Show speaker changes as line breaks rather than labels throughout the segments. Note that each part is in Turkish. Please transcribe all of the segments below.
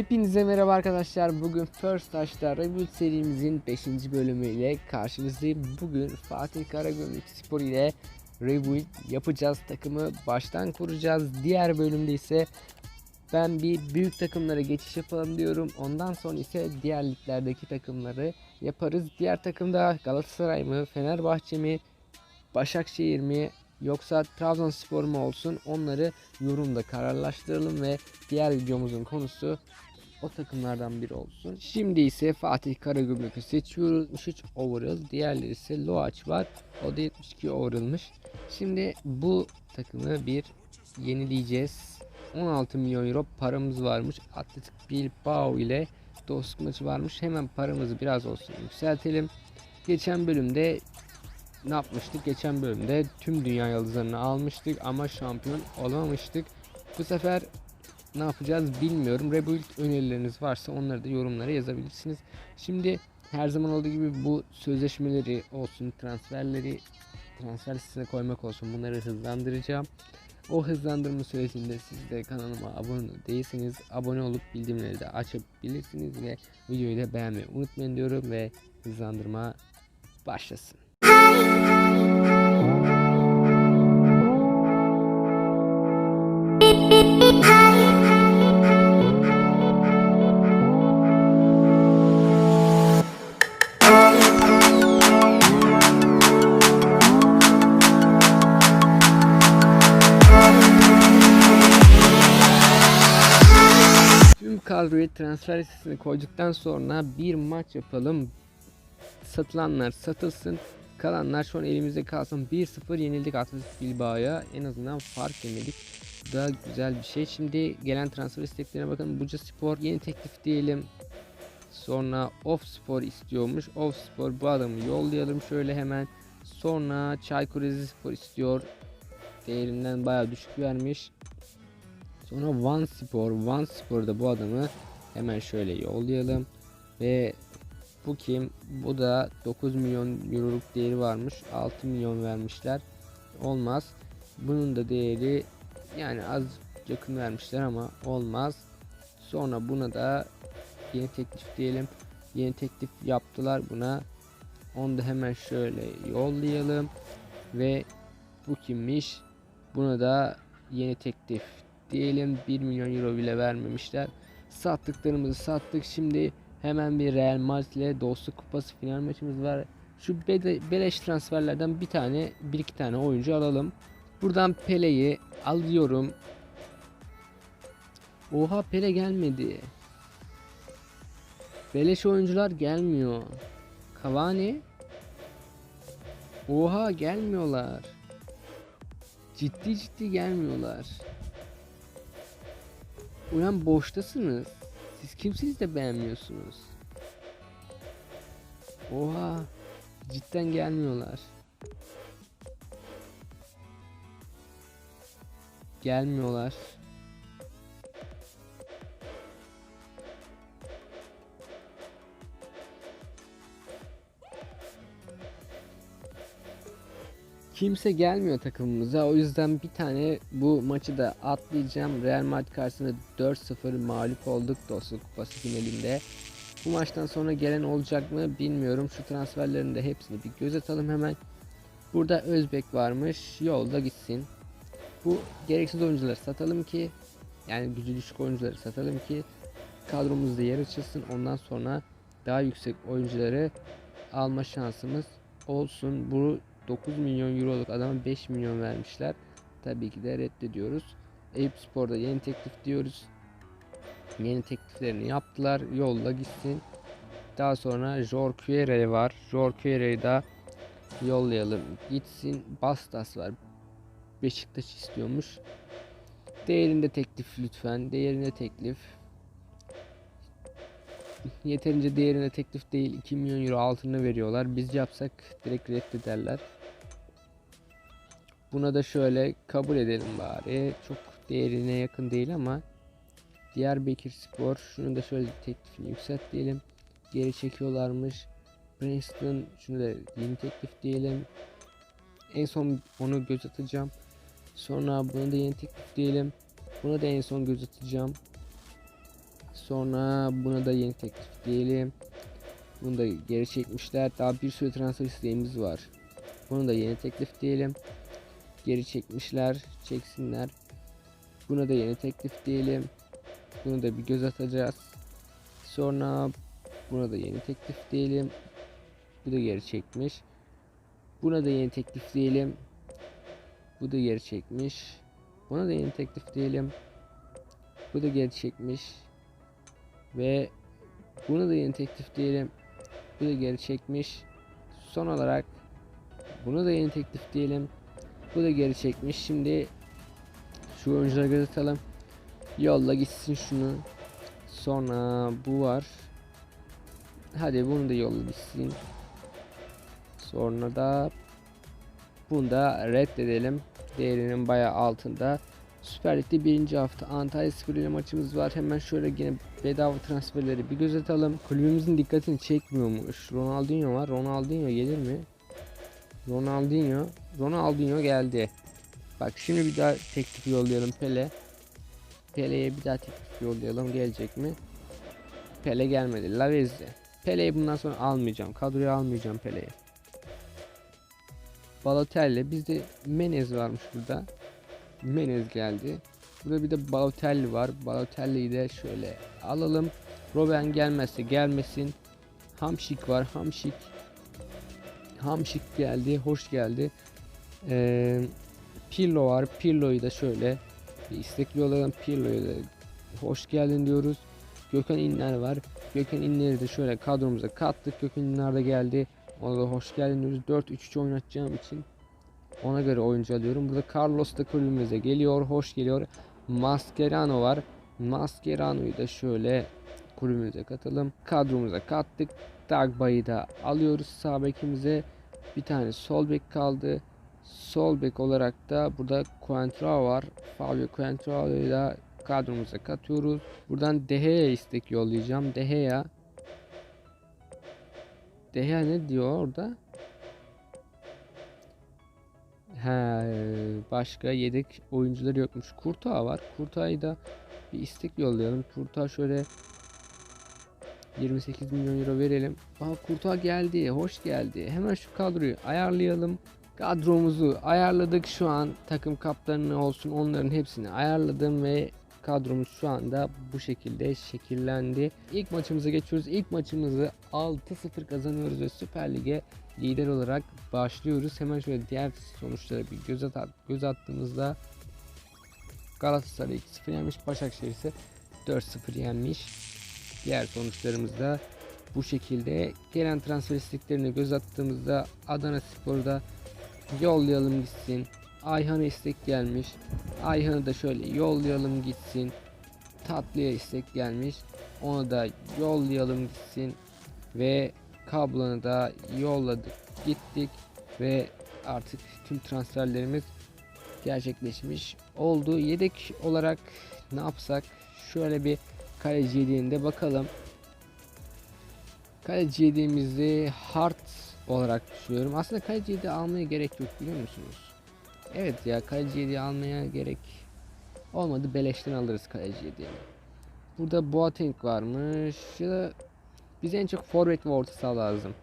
Hepinize merhaba arkadaşlar. Bugün First Touch'ta Rebuild serimizin 5. bölümüyle karşınızdayım. Bugün Fatih Karagümrük Spor ile Rebuild yapacağız. Takımı baştan kuracağız. Diğer bölümde ise ben bir büyük takımlara geçiş yapalım diyorum. Ondan sonra ise diğer liglerdeki takımları yaparız. Diğer takımda Galatasaray mı, Fenerbahçe mi, Başakşehir mi yoksa Trabzonspor mu olsun onları yorumda kararlaştıralım ve diğer videomuzun konusu o takımlardan biri olsun. Şimdi ise Fatih Karagümrük'ü seçiyoruz. 73 overall. Diğerleri ise Loaç var. O da 72 overall'mış. Şimdi bu takımı bir yenileyeceğiz. 16 milyon euro paramız varmış. Atletik Bilbao ile dostluk maçı varmış. Hemen paramızı biraz olsun yükseltelim. Geçen bölümde ne yapmıştık? Geçen bölümde tüm dünya yıldızlarını almıştık ama şampiyon olamamıştık. Bu sefer ne yapacağız bilmiyorum. Rebuild önerileriniz varsa onları da yorumlara yazabilirsiniz. Şimdi her zaman olduğu gibi bu sözleşmeleri olsun, transferleri transfer listesine koymak olsun bunları hızlandıracağım. O hızlandırma sürecinde siz de kanalıma abone değilseniz abone olup bildirimleri de açabilirsiniz ve videoyu da beğenmeyi unutmayın diyorum ve hızlandırma başlasın. Kadroyu transfer listesine koyduktan sonra bir maç yapalım. Satılanlar satılsın. Kalanlar şu an elimizde kalsın. 1-0 yenildik Atletik Bilbao'ya. En azından fark yemedik. Bu da güzel bir şey. Şimdi gelen transfer isteklerine bakın. Buca Spor yeni teklif diyelim. Sonra Off Spor istiyormuş. Off Spor bu adamı yollayalım şöyle hemen. Sonra Çaykur Rizespor istiyor. Değerinden bayağı düşük vermiş. Sonra One Spor. One Spor'da bu adamı hemen şöyle yollayalım. Ve bu kim? Bu da 9 milyon euroluk değeri varmış. 6 milyon vermişler. Olmaz. Bunun da değeri yani az yakın vermişler ama olmaz. Sonra buna da yeni teklif diyelim. Yeni teklif yaptılar buna. Onu da hemen şöyle yollayalım. Ve bu kimmiş? Buna da yeni teklif diyelim 1 milyon euro bile vermemişler. Sattıklarımızı sattık. Şimdi hemen bir Real Madrid ile Dostluk Kupası final maçımız var. Şu bele- beleş transferlerden bir tane, bir iki tane oyuncu alalım. Buradan Pele'yi alıyorum. Oha Pele gelmedi. Beleş oyuncular gelmiyor. Cavani. Oha gelmiyorlar. Ciddi ciddi gelmiyorlar. Ulan boştasınız. Siz kimsiniz de beğenmiyorsunuz? Oha. Cidden gelmiyorlar. Gelmiyorlar. Kimse gelmiyor takımımıza. O yüzden bir tane bu maçı da atlayacağım. Real Madrid karşısında 4-0 mağlup olduk Dostluk Kupası finalinde. Bu maçtan sonra gelen olacak mı bilmiyorum. Şu transferlerin de hepsini bir göz atalım hemen. Burada Özbek varmış. Yolda gitsin. Bu gereksiz oyuncuları satalım ki yani gücü düşük oyuncuları satalım ki kadromuzda yer açılsın. Ondan sonra daha yüksek oyuncuları alma şansımız olsun. Bu 9 milyon euroluk adama 5 milyon vermişler. Tabii ki de reddediyoruz. Eyüp Spor'da yeni teklif diyoruz. Yeni tekliflerini yaptılar. Yolla gitsin. Daha sonra Jorquere var. Jorquere'yi da yollayalım. Gitsin. Bastas var. Beşiktaş istiyormuş. Değerinde teklif lütfen. Değerinde teklif. Yeterince değerine teklif değil 2 milyon euro altını veriyorlar. Biz yapsak direkt reddederler. Buna da şöyle kabul edelim bari. Çok değerine yakın değil ama Diyarbakır Spor şunu da şöyle teklifini yükselt diyelim. Geri çekiyorlarmış. Princeton şunu da yeni teklif diyelim. En son onu göz atacağım. Sonra bunu da yeni teklif diyelim. Buna da en son göz atacağım. Sonra buna da yeni teklif diyelim. Bunu da geri çekmişler. Daha bir sürü transfer isteğimiz var. Bunu da yeni teklif diyelim. Geri çekmişler. Çeksinler. Buna da yeni teklif diyelim. Bunu da bir göz atacağız. Sonra buna da yeni teklif diyelim. Bu da geri çekmiş. Buna da yeni teklif diyelim. Bu da geri çekmiş. Buna da yeni teklif diyelim. Bu da geri çekmiş. Ve buna da yeni teklif diyelim. Bu da geri çekmiş. Son olarak bunu da yeni teklif diyelim. Bu da geri çekmiş. Şimdi şu oyuncuları göz atalım. Yolla gitsin şunu. Sonra bu var. Hadi bunu da yolla gitsin. Sonra da bunu da reddedelim. Değerinin bayağı altında. Süper Lig'de birinci hafta Antalya Spor ile maçımız var. Hemen şöyle yine bedava transferleri bir göz atalım. Kulübümüzün dikkatini çekmiyormuş. Ronaldinho var. Ronaldinho gelir mi? Ronaldinho. Ronaldinho geldi. Bak şimdi bir daha teklif yollayalım Pele. Pele'ye bir daha teklif yollayalım. Gelecek mi? Pele gelmedi. Lavezzi. Pele'yi bundan sonra almayacağım. Kadroya almayacağım Pele'yi. Balotelli. Bizde Menez varmış burada. Menez geldi. Burada bir de Balotelli var. Balotelli'yi de şöyle alalım. Robben gelmezse gelmesin. Hamşik var. Hamşik. Hamşik geldi. Hoş geldi. Ee, Pirlo var. Pirlo'yu da şöyle istekli olalım. Pirlo'yu da hoş geldin diyoruz. Gökhan İnler var. Gökhan İnler'i de şöyle kadromuza kattık. Gökhan İnler de geldi. Ona da hoş geldin diyoruz. 4-3-3 oynatacağım için ona göre oyuncu alıyorum. Burada Carlos da kulübümüze geliyor. Hoş geliyor. Mascherano var. Mascherano'yu da şöyle kulübümüze katalım. Kadromuza kattık. Dagba'yı da alıyoruz sağ bekimize. Bir tane sol bek kaldı. Sol bek olarak da burada Coentrao var. Fabio Coentrao'yu da kadromuza katıyoruz. Buradan Dehea'ya istek yollayacağım. Dehea Deha ne diyor orada? He, başka yedek oyuncuları yokmuş. Kurtağı var. Kurtağ'ı da bir istek yollayalım. Kurtağı şöyle 28 milyon euro verelim. Aa Kurtağı geldi. Hoş geldi. Hemen şu kadroyu ayarlayalım. Kadromuzu ayarladık şu an. Takım kaptanı olsun onların hepsini ayarladım ve kadromuz şu anda bu şekilde şekillendi. İlk maçımıza geçiyoruz. İlk maçımızı 6-0 kazanıyoruz ve Süper Lig'e lider olarak başlıyoruz. Hemen şöyle diğer sonuçlara bir göz, at göz attığımızda Galatasaray 2-0 yenmiş. Başakşehir ise 4-0 yenmiş. Diğer sonuçlarımızda bu şekilde. Gelen transfer isteklerine göz attığımızda Adana Spor'da yollayalım gitsin. Ayhan'a istek gelmiş. Ayhan'ı da şöyle yollayalım gitsin. Tatlıya istek gelmiş. Onu da yollayalım gitsin. Ve kablonu da yolladık gittik. Ve artık tüm transferlerimiz gerçekleşmiş oldu. Yedek olarak ne yapsak? Şöyle bir kaleci yediğinde bakalım. Kaleci yediğimizi hard olarak düşünüyorum. Aslında kaleci yediği almaya gerek yok biliyor musunuz? Evet ya kaleci yediği almaya gerek olmadı. Beleşten alırız kaleci yediğini. Burada Boateng varmış. Ya da bize en çok forvet ve orta saha lazım.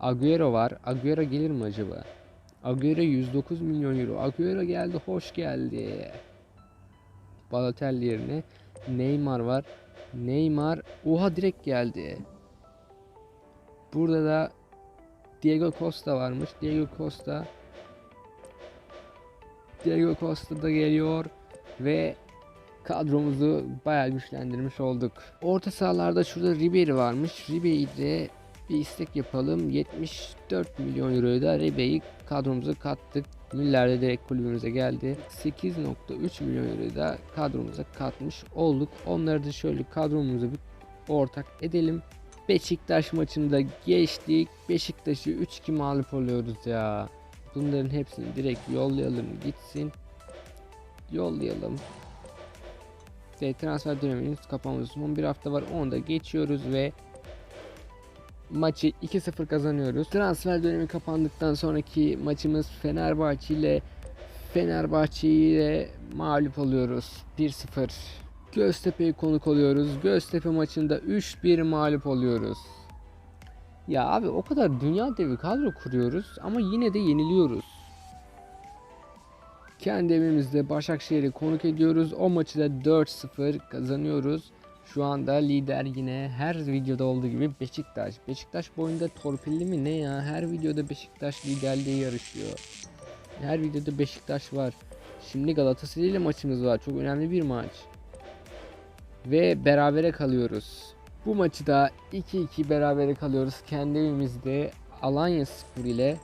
Agüero var. Agüero gelir mi acaba? Agüero 109 milyon euro. Agüero geldi. Hoş geldi. Balotelli yerine Neymar var. Neymar oha direkt geldi. Burada da Diego Costa varmış. Diego Costa Diego Costa da geliyor ve kadromuzu bayağı güçlendirmiş olduk. Orta sahalarda şurada Ribery varmış. Ribery'i de bir istek yapalım. 74 milyon euroyu da Ribery'i kadromuza kattık. Müller de direkt kulübümüze geldi. 8.3 milyon euroyu da kadromuza katmış olduk. Onları da şöyle kadromuza bir ortak edelim. Beşiktaş maçında geçtik. Beşiktaş'ı 3-2 mağlup oluyoruz ya. Bunların hepsini direkt yollayalım gitsin. Yollayalım. Ve transfer döneminin kapanması son bir hafta var. Onu da geçiyoruz ve maçı 2-0 kazanıyoruz. Transfer dönemi kapandıktan sonraki maçımız Fenerbahçe ile Fenerbahçe ile mağlup oluyoruz. 1-0 Göztepe'yi konuk oluyoruz. Göztepe maçında 3-1 mağlup oluyoruz. Ya abi o kadar dünya devi kadro kuruyoruz ama yine de yeniliyoruz. Kendi evimizde Başakşehir'i konuk ediyoruz. O maçı da 4-0 kazanıyoruz. Şu anda lider yine her videoda olduğu gibi Beşiktaş. Beşiktaş boyunda torpilli mi ne ya? Her videoda Beşiktaş liderliğe yarışıyor. Her videoda Beşiktaş var. Şimdi Galatasaray ile maçımız var. Çok önemli bir maç. Ve berabere kalıyoruz. Bu maçı da 2-2 berabere kalıyoruz. Kendi evimizde Alanya Spor ile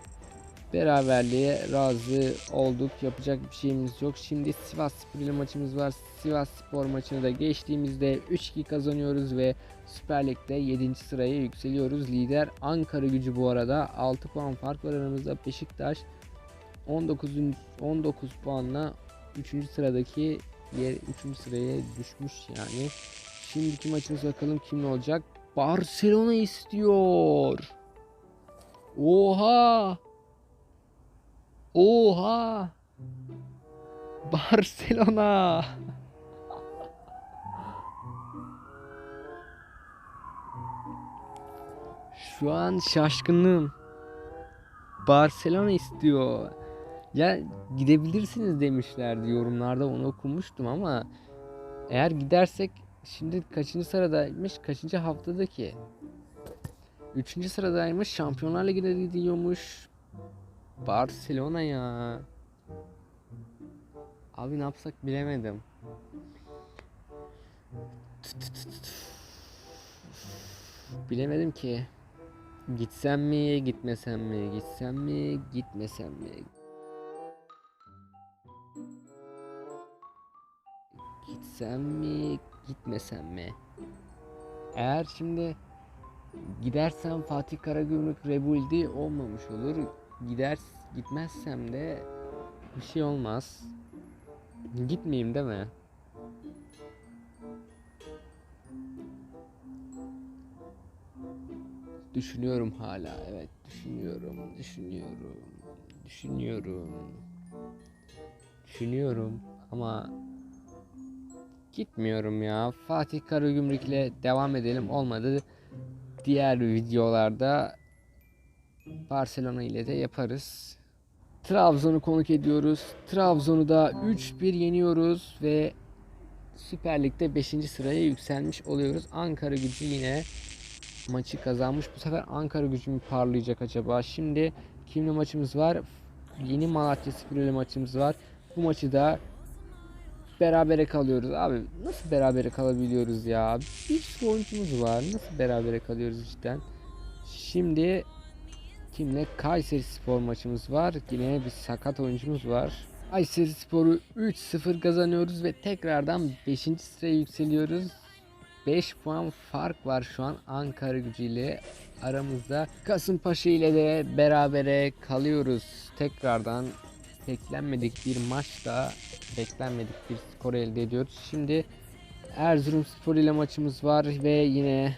beraberliğe razı olduk. Yapacak bir şeyimiz yok. Şimdi Sivas Spor ile maçımız var. Sivas Spor maçını da geçtiğimizde 3-2 kazanıyoruz ve Süper Lig'de 7. sıraya yükseliyoruz. Lider Ankara gücü bu arada. 6 puan fark var aramızda. Beşiktaş 19. 19 puanla 3. sıradaki yer 3. sıraya düşmüş yani. Şimdiki maçımız bakalım kimle olacak. Barcelona istiyor. Oha! Oha! Barcelona! Şu an şaşkınım. Barcelona istiyor. Ya gidebilirsiniz demişlerdi yorumlarda onu okumuştum ama eğer gidersek şimdi kaçıncı sıradaymış? Kaçıncı haftadaki? Üçüncü sıradaymış. Şampiyonlar Ligi'ne gidiyormuş. Barcelona ya. Abi ne yapsak bilemedim. Bilemedim ki. Gitsem mi, gitmesem mi? Gitsem mi, gitmesem mi? Gitsem mi, gitmesem mi? Eğer şimdi gidersem Fatih Karagümrük Rebuild'i olmamış olur. Gider gitmezsem de bir şey olmaz. Gitmeyeyim değil mi? Düşünüyorum hala. Evet, düşünüyorum, düşünüyorum, düşünüyorum. Düşünüyorum ama gitmiyorum ya. Fatih Karagümrük'le devam edelim. Olmadı. Diğer videolarda Barcelona ile de yaparız. Trabzon'u konuk ediyoruz. Trabzon'u da 3-1 yeniyoruz ve Süper Lig'de 5. sıraya yükselmiş oluyoruz. Ankara gücü yine maçı kazanmış. Bu sefer Ankara gücü mü parlayacak acaba? Şimdi kimle maçımız var? Yeni Malatya Spor ile maçımız var. Bu maçı da berabere kalıyoruz. Abi nasıl berabere kalabiliyoruz ya? Bir sürü oyuncumuz var. Nasıl berabere kalıyoruz cidden? Şimdi kimle? Kayseri Spor maçımız var. Yine bir sakat oyuncumuz var. Kayseri Spor'u 3-0 kazanıyoruz ve tekrardan 5. sıraya yükseliyoruz. 5 puan fark var şu an Ankara gücü ile aramızda. Kasımpaşa ile de berabere kalıyoruz. Tekrardan beklenmedik bir maçta beklenmedik bir skor elde ediyoruz. Şimdi Erzurum Spor ile maçımız var ve yine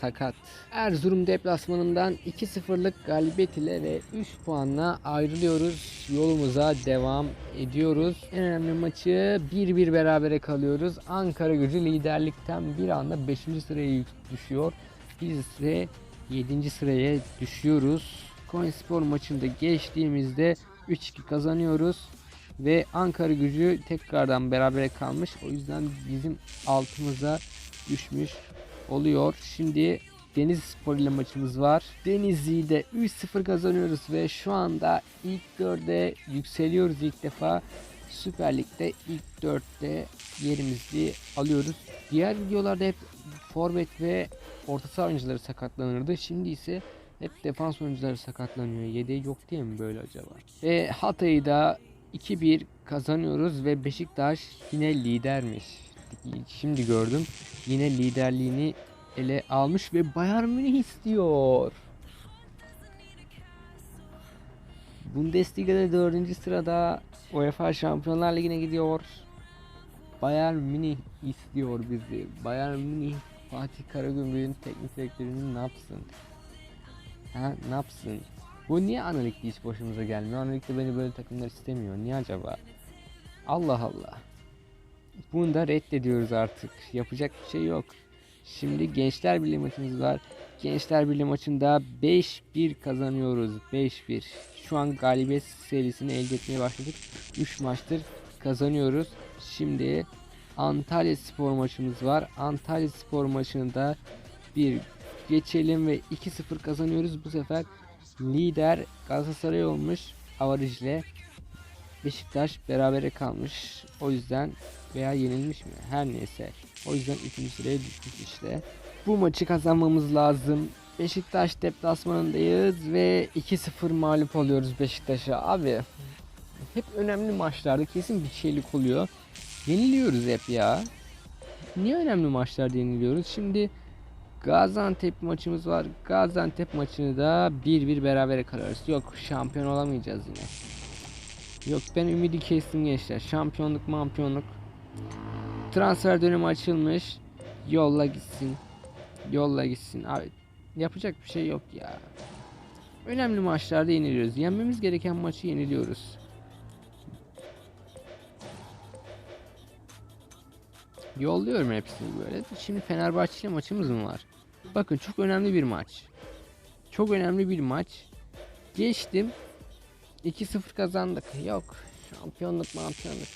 sakat. Erzurum deplasmanından 2-0'lık galibiyet ile ve 3 puanla ayrılıyoruz. Yolumuza devam ediyoruz. En önemli maçı 1-1 berabere kalıyoruz. Ankara gücü liderlikten bir anda 5. sıraya düşüyor. Biz ise 7. sıraya düşüyoruz. Konyaspor maçında geçtiğimizde 3-2 kazanıyoruz. Ve Ankara gücü tekrardan berabere kalmış. O yüzden bizim altımıza düşmüş oluyor. Şimdi Deniz Spor ile maçımız var. Denizli'de 3-0 kazanıyoruz ve şu anda ilk dörde yükseliyoruz ilk defa. Süper Lig'de ilk dörtte yerimizi alıyoruz. Diğer videolarda hep forvet ve orta saha oyuncuları sakatlanırdı. Şimdi ise hep defans oyuncuları sakatlanıyor. Yedeği yok diye mi böyle acaba? Ve Hatay'ı da 2-1 kazanıyoruz ve Beşiktaş yine lidermiş. Şimdi gördüm. Yine liderliğini ele almış ve Bayern Münih istiyor. Bundesliga'da 4. sırada UEFA Şampiyonlar Ligi'ne gidiyor. Bayern Münih istiyor bizi. Bayern Münih Fatih Karagümrük'ün teknik direktörünün ne yapsın? Ha, ne yapsın? Bu niye Analik'te hiç başımıza gelmiyor? Analik'te beni böyle takımlar istemiyor. Niye acaba? Allah Allah. Bunu da reddediyoruz artık. Yapacak bir şey yok. Şimdi Gençler Birliği maçımız var. Gençler Birliği maçında 5-1 kazanıyoruz. 5-1. Şu an galibiyet serisini elde etmeye başladık. 3 maçtır kazanıyoruz. Şimdi Antalya Spor maçımız var. Antalya Spor maçında bir geçelim ve 2-0 kazanıyoruz. Bu sefer lider Galatasaray olmuş avaraj ile. Beşiktaş berabere kalmış. O yüzden veya yenilmiş mi? Her neyse. O yüzden 3. sıraya düşmüş işte. Bu maçı kazanmamız lazım. Beşiktaş deplasmanındayız ve 2-0 mağlup oluyoruz Beşiktaş'a. Abi hep önemli maçlarda kesin bir şeylik oluyor. Yeniliyoruz hep ya. Niye önemli maçlarda yeniliyoruz? Şimdi Gaziantep maçımız var. Gaziantep maçını da 1-1 berabere kalıyoruz. Yok şampiyon olamayacağız yine. Yok ben ümidi kestim gençler. Şampiyonluk mampiyonluk. Transfer dönemi açılmış. Yolla gitsin. Yolla gitsin. Abi yapacak bir şey yok ya. Önemli maçlarda yeniliyoruz. Yenmemiz gereken maçı yeniliyoruz. Yolluyorum hepsini böyle. Şimdi Fenerbahçe ile maçımız mı var? Bakın çok önemli bir maç. Çok önemli bir maç. Geçtim. 2-0 kazandık. Yok. Şampiyonluk şampiyonluk.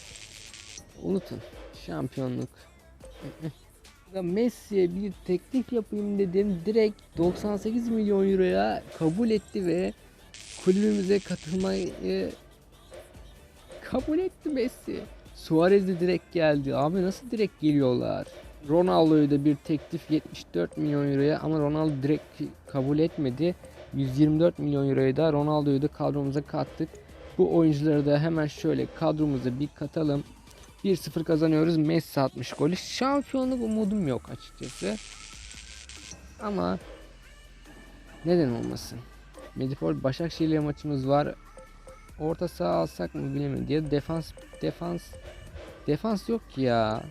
Unutun. Şampiyonluk. Messi'ye bir teklif yapayım dedim. Direkt 98 milyon euroya kabul etti ve kulübümüze katılmayı kabul etti Messi. Suarez de direkt geldi. Abi nasıl direkt geliyorlar? Ronaldo'yu da bir teklif 74 milyon euroya ama Ronaldo direkt kabul etmedi. 124 milyon euroya da Ronaldo'yu da kadromuza kattık. Bu oyuncuları da hemen şöyle kadromuza bir katalım. 1-0 kazanıyoruz. Messi atmış golü. Şampiyonluk umudum yok açıkçası. Ama neden olmasın? Medipol Başakşehir maçımız var. Orta saha alsak mı bilemedim. Ya defans defans defans yok ki ya.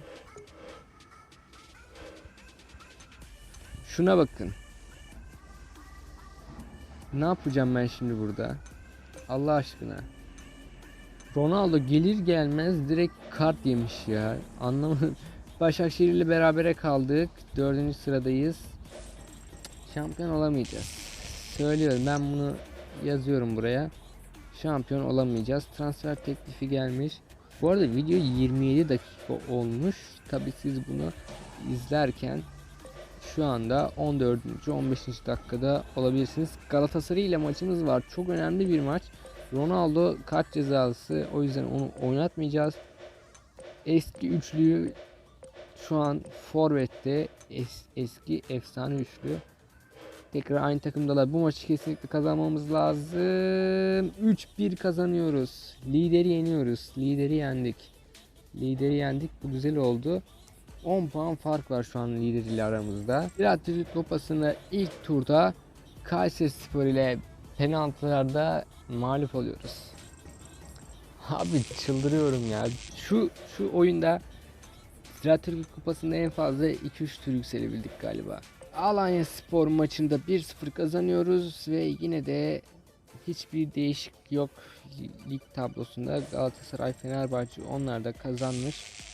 Şuna bakın. Ne yapacağım ben şimdi burada? Allah aşkına. Ronaldo gelir gelmez direkt kart yemiş ya. Anlamadım. Başakşehir ile berabere kaldık. Dördüncü sıradayız. Şampiyon olamayacağız. Söylüyorum ben bunu yazıyorum buraya. Şampiyon olamayacağız. Transfer teklifi gelmiş. Bu arada video 27 dakika olmuş. Tabi siz bunu izlerken şu anda 14. 15. dakikada olabilirsiniz. Galatasaray ile maçımız var. Çok önemli bir maç. Ronaldo kart cezalısı. O yüzden onu oynatmayacağız. Eski üçlüyü şu an forvette es, eski efsane üçlü. Tekrar aynı takımdalar. Bu maçı kesinlikle kazanmamız lazım. 3-1 kazanıyoruz. Lideri yeniyoruz. Lideri yendik. Lideri yendik. Bu güzel oldu. 10 puan fark var şu an lider ile aramızda. Türk Kupası'nda ilk turda Kayseri Spor ile penaltılarda mağlup oluyoruz. Abi çıldırıyorum ya. Şu şu oyunda Ziraat Türk Kupası'nda en fazla 2-3 tur yükselebildik galiba. Alanya Spor maçında 1-0 kazanıyoruz ve yine de hiçbir değişiklik yok lig tablosunda. Galatasaray, Fenerbahçe onlar da kazanmış.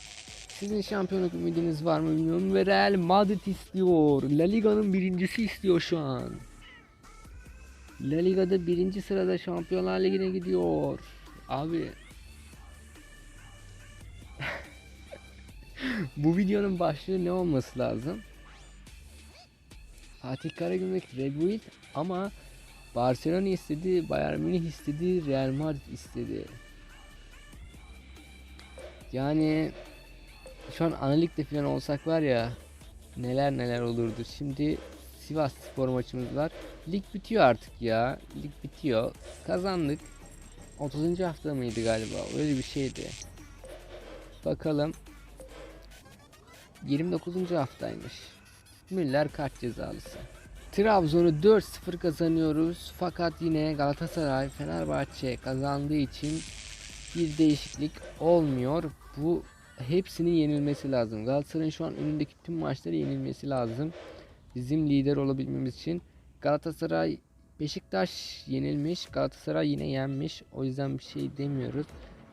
Sizin şampiyonluk ümidiniz var mı bilmiyorum ve Real Madrid istiyor. La Liga'nın birincisi istiyor şu an. La Liga'da birinci sırada Şampiyonlar Ligi'ne gidiyor. Abi. Bu videonun başlığı ne olması lazım? Fatih Karagümrük Red Bull ama Barcelona istedi, Bayern Münih istedi, Real Madrid istedi. Yani şu an analitikte falan olsak var ya neler neler olurdu. Şimdi Sivas Spor maçımız var. Lig bitiyor artık ya. Lig bitiyor. Kazandık. 30. hafta mıydı galiba? Öyle bir şeydi. Bakalım. 29. haftaymış. Müller kart cezalısı. Trabzon'u 4-0 kazanıyoruz. Fakat yine Galatasaray Fenerbahçe kazandığı için bir değişiklik olmuyor. Bu hepsinin yenilmesi lazım. Galatasaray'ın şu an önündeki tüm maçları yenilmesi lazım. Bizim lider olabilmemiz için Galatasaray Beşiktaş yenilmiş. Galatasaray yine yenmiş. O yüzden bir şey demiyoruz.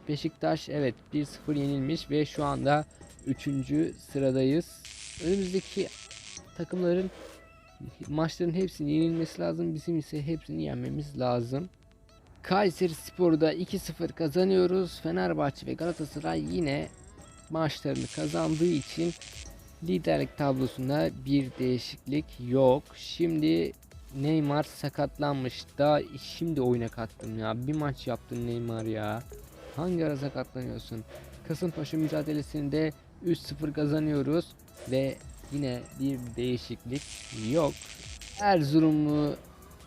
Beşiktaş evet 1-0 yenilmiş ve şu anda 3. sıradayız. Önümüzdeki takımların maçların hepsini yenilmesi lazım. Bizim ise hepsini yenmemiz lazım. Kayseri Spor'da 2-0 kazanıyoruz. Fenerbahçe ve Galatasaray yine maçlarını kazandığı için liderlik tablosunda bir değişiklik yok. Şimdi Neymar sakatlanmış. Daha şimdi oyuna kattım ya. Bir maç yaptın Neymar ya. Hangi ara sakatlanıyorsun? Kasımpaşa mücadelesinde 3-0 kazanıyoruz ve yine bir değişiklik yok. Erzurum'u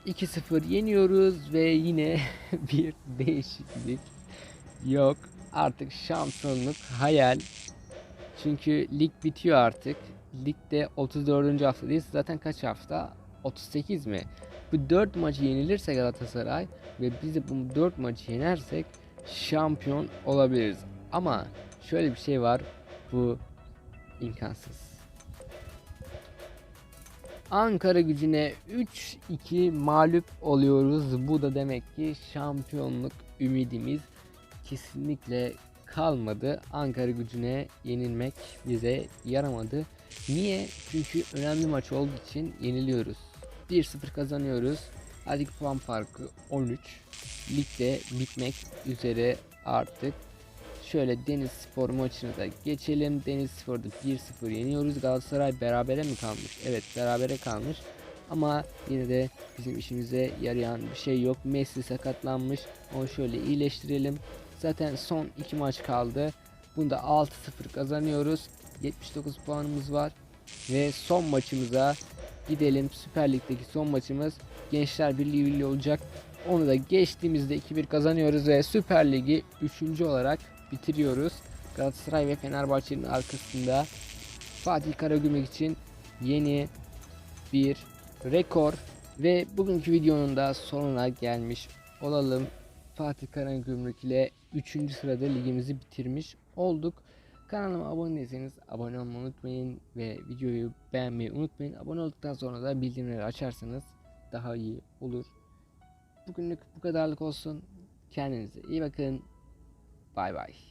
2-0 yeniyoruz ve yine bir değişiklik yok. Artık şampiyonluk hayal. Çünkü lig bitiyor artık. Ligde 34. haftadayız. Zaten kaç hafta? 38 mi? Bu 4 maçı yenilirse Galatasaray ve biz de bu 4 maçı yenersek şampiyon olabiliriz. Ama şöyle bir şey var. Bu imkansız. Ankara gücüne 3-2 mağlup oluyoruz. Bu da demek ki şampiyonluk ümidimiz kesinlikle kalmadı. Ankara gücüne yenilmek bize yaramadı. Niye? Çünkü önemli maç olduğu için yeniliyoruz. 1-0 kazanıyoruz. Hadi puan farkı 13. Ligde bitmek üzere artık. Şöyle Deniz Spor maçına da geçelim. Deniz Spor'da 1-0 yeniyoruz. Galatasaray berabere mi kalmış? Evet berabere kalmış. Ama yine de bizim işimize yarayan bir şey yok. Messi sakatlanmış. Onu şöyle iyileştirelim. Zaten son 2 maç kaldı. Bunda 6-0 kazanıyoruz. 79 puanımız var. Ve son maçımıza gidelim. Süper Lig'deki son maçımız Gençler Birliği Birliği olacak. Onu da geçtiğimizde 2-1 kazanıyoruz ve Süper Lig'i 3. olarak bitiriyoruz. Galatasaray ve Fenerbahçe'nin arkasında Fatih Karagümrük için yeni bir rekor ve bugünkü videonun da sonuna gelmiş olalım. Fatih Karagümrük ile 3. sırada ligimizi bitirmiş olduk. Kanalıma abone değilseniz abone olmayı unutmayın ve videoyu beğenmeyi unutmayın. Abone olduktan sonra da bildirimleri açarsanız daha iyi olur. Bugünlük bu kadarlık olsun. Kendinize iyi bakın. Bay bay.